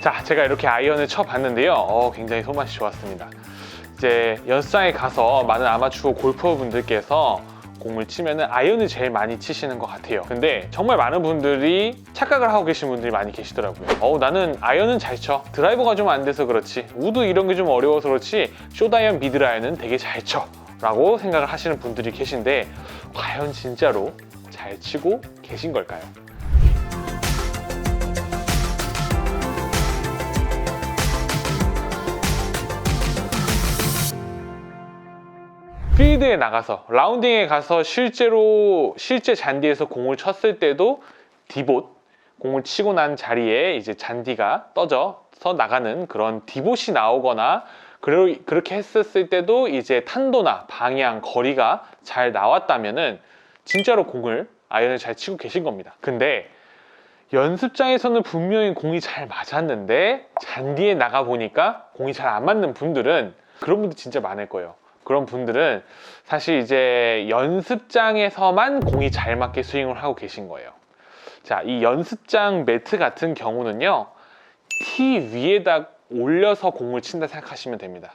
자, 제가 이렇게 아이언을 쳐봤는데요. 어, 굉장히 손맛이 좋았습니다. 이제 연습장에 가서 많은 아마추어 골퍼분들께서 공을 치면은 아이언을 제일 많이 치시는 것 같아요. 근데 정말 많은 분들이 착각을 하고 계신 분들이 많이 계시더라고요. 어, 나는 아이언은 잘 쳐. 드라이버가 좀 안 돼서 그렇지. 우드 이런 게 좀 어려워서 그렇지. 쇼다이언 미드라이언은 되게 잘 쳐. 라고 생각을 하시는 분들이 계신데 과연 진짜로 잘 치고 계신 걸까요? 필드에 나가서 라운딩에 가서 실제로 실제 잔디에서 공을 쳤을 때도 디봇 공을 치고 난 자리에 이제 잔디가 떠져서 나가는 그런 디봇이 나오거나 그렇게 했었을 때도 이제 탄도나 방향, 거리가 잘 나왔다면은 진짜로 공을 아이언을 잘 치고 계신 겁니다. 근데 연습장에서는 분명히 공이 잘 맞았는데 잔디에 나가 보니까 공이 잘 안 맞는 분들은 그런 분들 진짜 많을 거예요. 그런 분들은 사실 이제 연습장에서만 공이 잘 맞게 스윙을 하고 계신 거예요. 자, 이 연습장 매트 같은 경우는요, 티 위에다 올려서 공을 친다 생각하시면 됩니다.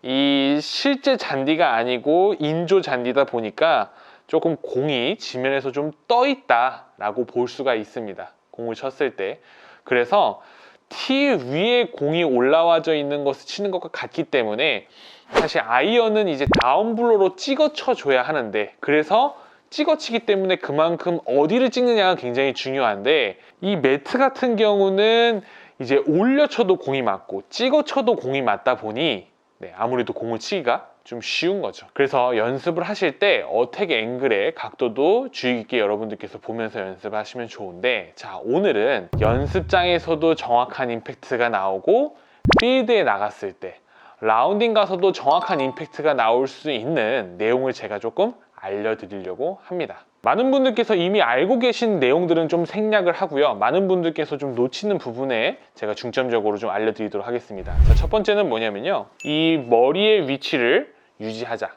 이 실제 잔디가 아니고 인조 잔디다 보니까 조금 공이 지면에서 좀 떠 있다라고 볼 수가 있습니다. 공을 쳤을 때. 그래서 티 위에 공이 올라와져 있는 것을 치는 것과 같기 때문에 사실 아이언은 이제 다운블로로 찍어 쳐줘야 하는데 그래서 찍어 치기 때문에 그만큼 어디를 찍느냐가 굉장히 중요한데 이 매트 같은 경우는 이제 올려 쳐도 공이 맞고 찍어 쳐도 공이 맞다 보니 네, 아무래도 공을 치기가 좀 쉬운 거죠. 그래서 연습을 하실 때 어택 앵글의 각도도 주의 깊게 여러분들께서 보면서 연습을 하시면 좋은데 자 오늘은 연습장에서도 정확한 임팩트가 나오고 필드에 나갔을 때 라운딩 가서도 정확한 임팩트가 나올 수 있는 내용을 제가 조금 알려드리려고 합니다. 많은 분들께서 이미 알고 계신 내용들은 좀 생략을 하고요. 많은 분들께서 좀 놓치는 부분에 제가 중점적으로 좀 알려드리도록 하겠습니다. 자, 첫 번째는 뭐냐면요. 이 머리의 위치를 유지하자.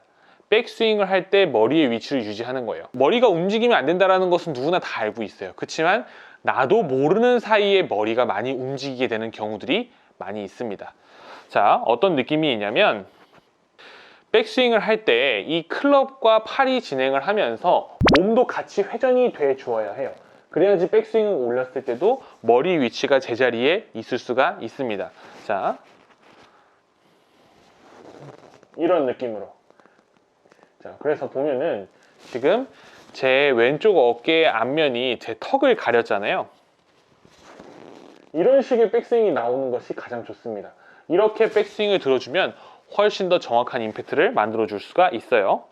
백스윙을 할 때 머리의 위치를 유지하는 거예요. 머리가 움직이면 안 된다는 것은 누구나 다 알고 있어요. 그렇지만 나도 모르는 사이에 머리가 많이 움직이게 되는 경우들이 많이 있습니다. 자, 어떤 느낌이 있냐면 백스윙을 할 때 이 클럽과 팔이 진행을 하면서 몸도 같이 회전이 돼 주어야 해요. 그래야지 백스윙을 올렸을 때도 머리 위치가 제자리에 있을 수가 있습니다. 자, 이런 느낌으로. 자, 그래서 보면은 지금 제 왼쪽 어깨 앞면이 제 턱을 가렸잖아요. 이런 식의 백스윙이 나오는 것이 가장 좋습니다. 이렇게 백스윙을 들어주면 훨씬 더 정확한 임팩트를 만들어 줄 수가 있어요.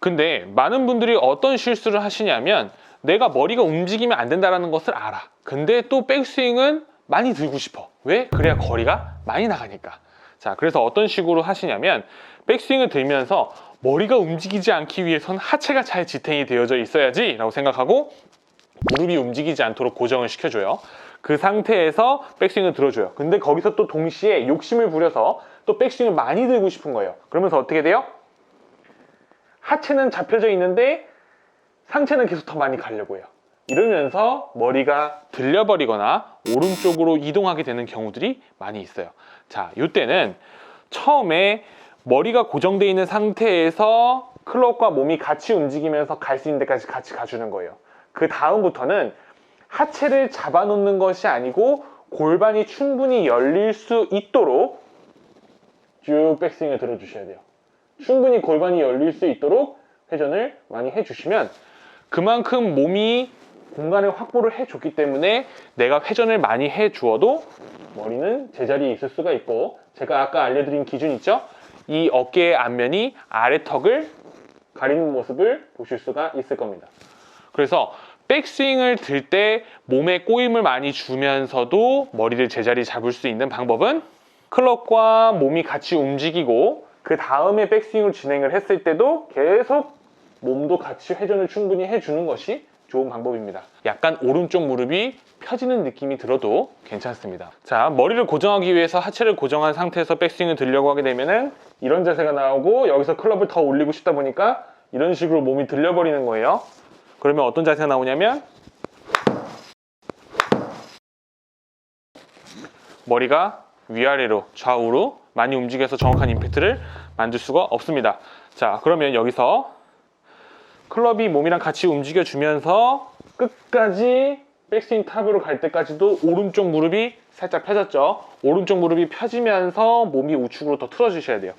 근데 많은 분들이 어떤 실수를 하시냐면 내가 머리가 움직이면 안 된다는 것을 알아. 근데 또 백스윙은 많이 들고 싶어. 왜? 그래야 거리가 많이 나가니까. 자, 그래서 어떤 식으로 하시냐면 백스윙을 들면서 머리가 움직이지 않기 위해선 하체가 잘 지탱이 되어져 있어야지 라고 생각하고 무릎이 움직이지 않도록 고정을 시켜줘요. 그 상태에서 백스윙을 들어줘요. 근데 거기서 또 동시에 욕심을 부려서 또 백스윙을 많이 들고 싶은 거예요. 그러면서 어떻게 돼요? 하체는 잡혀져 있는데 상체는 계속 더 많이 가려고 해요. 이러면서 머리가 들려버리거나 오른쪽으로 이동하게 되는 경우들이 많이 있어요. 자, 이때는 처음에 머리가 고정되어 있는 상태에서 클럽과 몸이 같이 움직이면서 갈 수 있는 데까지 같이 가주는 거예요. 그 다음부터는 하체를 잡아놓는 것이 아니고 골반이 충분히 열릴 수 있도록 쭉 백스윙을 들어주셔야 돼요. 충분히 골반이 열릴 수 있도록 회전을 많이 해주시면 그만큼 몸이 공간을 확보를 해줬기 때문에 내가 회전을 많이 해주어도 머리는 제자리에 있을 수가 있고 제가 아까 알려드린 기준 있죠? 이 어깨의 앞면이 아래 턱을 가리는 모습을 보실 수가 있을 겁니다. 그래서 백스윙을 들 때 몸에 꼬임을 많이 주면서도 머리를 제자리 잡을 수 있는 방법은 클럽과 몸이 같이 움직이고 그 다음에 백스윙을 진행을 했을 때도 계속 몸도 같이 회전을 충분히 해주는 것이 좋은 방법입니다. 약간 오른쪽 무릎이 펴지는 느낌이 들어도 괜찮습니다. 자, 머리를 고정하기 위해서 하체를 고정한 상태에서 백스윙을 들려고 하게 되면은 이런 자세가 나오고 여기서 클럽을 더 올리고 싶다 보니까 이런 식으로 몸이 들려버리는 거예요. 그러면 어떤 자세가 나오냐면 머리가 위아래로 좌우로 많이 움직여서 정확한 임팩트를 만들 수가 없습니다. 자, 그러면 여기서 클럽이 몸이랑 같이 움직여 주면서 끝까지 백스윙 탑으로 갈 때까지도 오른쪽 무릎이 살짝 펴졌죠. 오른쪽 무릎이 펴지면서 몸이 우측으로 더 틀어 주셔야 돼요.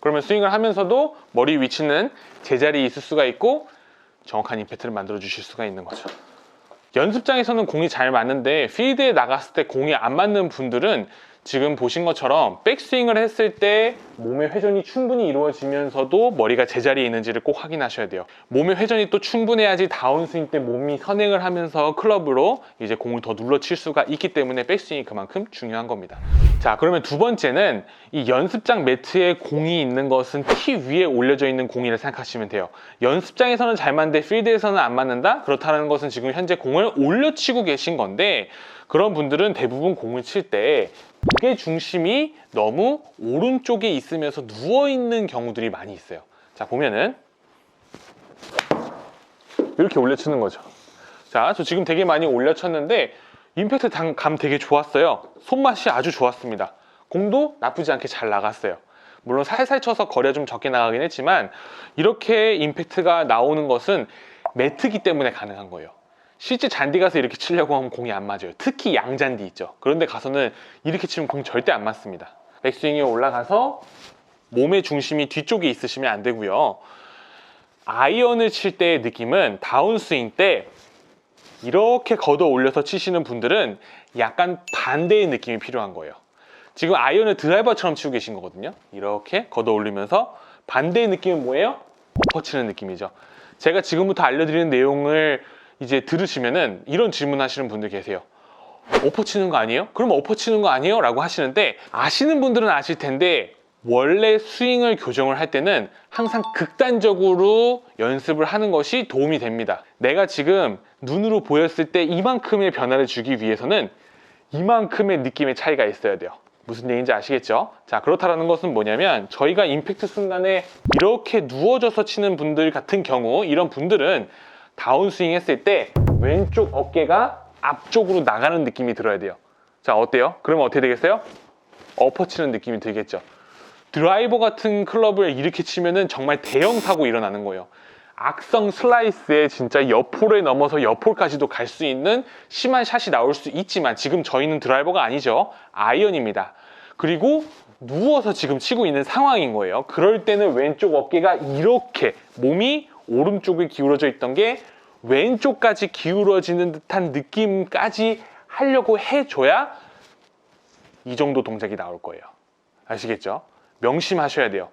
그러면 스윙을 하면서도 머리 위치는 제자리에 있을 수가 있고 정확한 임팩트를 만들어 주실 수가 있는 거죠. 연습장에서는 공이 잘 맞는데 필드에 나갔을 때 공이 안 맞는 분들은 지금 보신 것처럼 백스윙을 했을 때 몸의 회전이 충분히 이루어지면서도 머리가 제자리에 있는지를 꼭 확인하셔야 돼요. 몸의 회전이 또 충분해야지 다운스윙 때 몸이 선행을 하면서 클럽으로 이제 공을 더 눌러 칠 수가 있기 때문에 백스윙이 그만큼 중요한 겁니다. 자, 그러면 두 번째는 이 연습장 매트에 공이 있는 것은 티 위에 올려져 있는 공이라 생각하시면 돼요. 연습장에서는 잘 맞는데 필드에서는 안 맞는다? 그렇다는 것은 지금 현재 공을 올려치고 계신 건데 그런 분들은 대부분 공을 칠 때 무게 중심이 너무 오른쪽에 있으면서 누워 있는 경우들이 많이 있어요. 자, 보면은 이렇게 올려치는 거죠. 자, 저 지금 되게 많이 올려쳤는데 임팩트 당- 감 되게 좋았어요. 손맛이 아주 좋았습니다. 공도 나쁘지 않게 잘 나갔어요. 물론 살살 쳐서 거리가 좀 적게 나가긴 했지만 이렇게 임팩트가 나오는 것은 매트기 때문에 가능한 거예요. 실제 잔디 가서 이렇게 치려고 하면 공이 안 맞아요. 특히 양잔디 있죠. 그런데 가서는 이렇게 치면 공 절대 안 맞습니다. 백스윙이 올라가서 몸의 중심이 뒤쪽에 있으시면 안 되고요. 아이언을 칠 때의 느낌은 다운스윙 때 이렇게 걷어 올려서 치시는 분들은 약간 반대의 느낌이 필요한 거예요. 지금 아이언을 드라이버처럼 치고 계신 거거든요. 이렇게 걷어 올리면서 반대의 느낌은 뭐예요? 엎어치는 느낌이죠. 제가 지금부터 알려드리는 내용을 이제 들으시면은 이런 질문 하시는 분들 계세요. 엎어치는 거 아니에요? 그럼 엎어치는 거 아니에요? 라고 하시는데 아시는 분들은 아실 텐데 원래 스윙을 교정을 할 때는 항상 극단적으로 연습을 하는 것이 도움이 됩니다. 내가 지금 눈으로 보였을 때 이만큼의 변화를 주기 위해서는 이만큼의 느낌의 차이가 있어야 돼요. 무슨 얘기인지 아시겠죠? 자, 그렇다라는 것은 뭐냐면 저희가 임팩트 순간에 이렇게 누워져서 치는 분들 같은 경우 이런 분들은 다운스윙 했을 때 왼쪽 어깨가 앞쪽으로 나가는 느낌이 들어야 돼요. 자, 어때요? 그러면 어떻게 되겠어요? 엎어치는 느낌이 들겠죠. 드라이버 같은 클럽을 이렇게 치면은 정말 대형 사고 일어나는 거예요. 악성 슬라이스에 진짜 옆홀에 넘어서 옆홀까지도 갈 수 있는 심한 샷이 나올 수 있지만 지금 저희는 드라이버가 아니죠. 아이언입니다. 그리고 누워서 지금 치고 있는 상황인 거예요. 그럴 때는 왼쪽 어깨가 이렇게 몸이 오른쪽에 기울어져 있던 게 왼쪽까지 기울어지는 듯한 느낌까지 하려고 해줘야 이 정도 동작이 나올 거예요. 아시겠죠? 명심하셔야 돼요.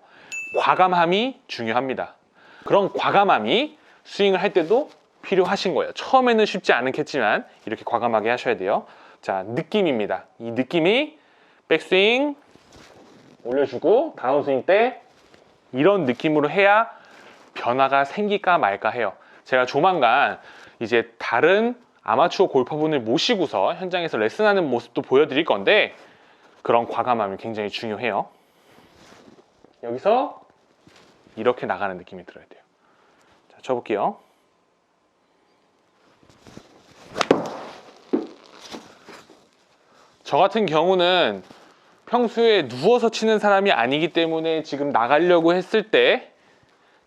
과감함이 중요합니다. 그런 과감함이 스윙을 할 때도 필요하신 거예요. 처음에는 쉽지 않겠지만 이렇게 과감하게 하셔야 돼요. 자, 느낌입니다. 이 느낌이 백스윙 올려주고 다운스윙 때 이런 느낌으로 해야 변화가 생길까 말까 해요. 제가 조만간 이제 다른 아마추어 골퍼분을 모시고서 현장에서 레슨하는 모습도 보여드릴 건데 그런 과감함이 굉장히 중요해요. 여기서 이렇게 나가는 느낌이 들어야 돼요. 자, 쳐볼게요. 저 같은 경우는 평소에 누워서 치는 사람이 아니기 때문에 지금 나가려고 했을 때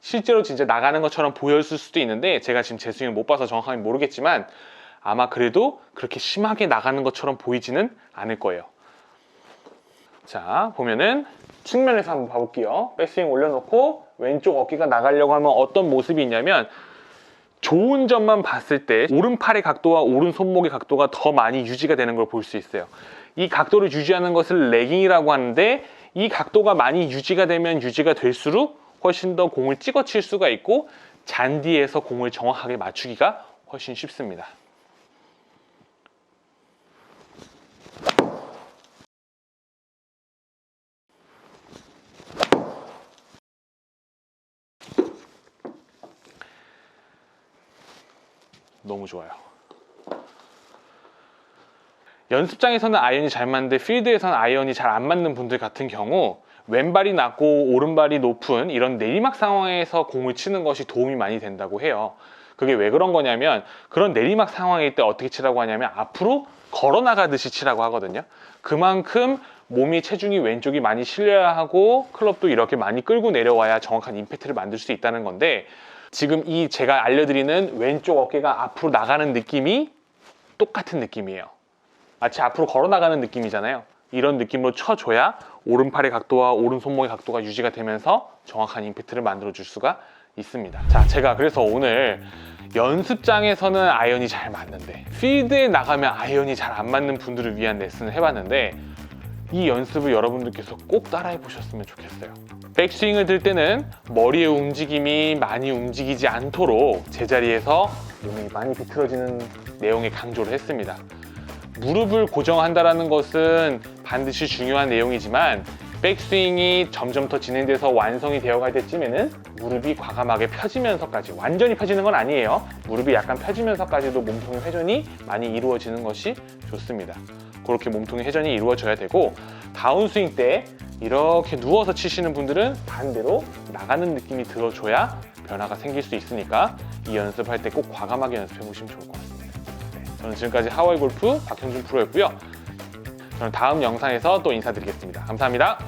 실제로 진짜 나가는 것처럼 보였을 수도 있는데 제가 지금 제 스윙을 못 봐서 정확하게 모르겠지만 아마 그래도 그렇게 심하게 나가는 것처럼 보이지는 않을 거예요. 자, 보면은 측면에서 한번 봐볼게요. 백스윙 올려놓고 왼쪽 어깨가 나가려고 하면 어떤 모습이 있냐면 좋은 점만 봤을 때 오른팔의 각도와 오른 손목의 각도가 더 많이 유지가 되는 걸 볼 수 있어요. 이 각도를 유지하는 것을 레깅이라고 하는데 이 각도가 많이 유지가 되면 유지가 될수록 훨씬 더 공을 찍어 칠 수가 있고 잔디에서 공을 정확하게 맞추기가 훨씬 쉽습니다. 너무 좋아요. 연습장에서는 아이언이 잘 맞는데 필드에서는 아이언이 잘 안 맞는 분들 같은 경우 왼발이 낮고 오른발이 높은 이런 내리막 상황에서 공을 치는 것이 도움이 많이 된다고 해요. 그게 왜 그런 거냐면 그런 내리막 상황일 때 어떻게 치라고 하냐면 앞으로 걸어 나가듯이 치라고 하거든요. 그만큼 몸이 체중이 왼쪽이 많이 실려야 하고 클럽도 이렇게 많이 끌고 내려와야 정확한 임팩트를 만들 수 있다는 건데 지금 이 제가 알려드리는 왼쪽 어깨가 앞으로 나가는 느낌이 똑같은 느낌이에요. 마치 앞으로 걸어 나가는 느낌이잖아요. 이런 느낌으로 쳐줘야 오른팔의 각도와 오른 손목의 각도가 유지가 되면서 정확한 임팩트를 만들어 줄 수가 있습니다. 자, 제가 그래서 오늘 연습장에서는 아이언이 잘 맞는데 필드에 나가면 아이언이 잘 안 맞는 분들을 위한 레슨을 해봤는데 이 연습을 여러분들께서 꼭 따라해 보셨으면 좋겠어요. 백스윙을 들 때는 머리의 움직임이 많이 움직이지 않도록 제자리에서 몸이 많이 비틀어지는 내용에 강조를 했습니다. 무릎을 고정한다라는 것은 반드시 중요한 내용이지만 백스윙이 점점 더 진행돼서 완성이 되어갈 때쯤에는 무릎이 과감하게 펴지면서까지 완전히 펴지는 건 아니에요. 무릎이 약간 펴지면서까지도 몸통의 회전이 많이 이루어지는 것이 좋습니다. 그렇게 몸통의 회전이 이루어져야 되고 다운스윙 때 이렇게 누워서 치시는 분들은 반대로 나가는 느낌이 들어줘야 변화가 생길 수 있으니까 이 연습할 때 꼭 과감하게 연습해 보시면 좋을 것 같습니다. 네, 저는 지금까지 하와이 골프 박형준 프로였고요. 저는 다음 영상에서 또 인사드리겠습니다. 감사합니다.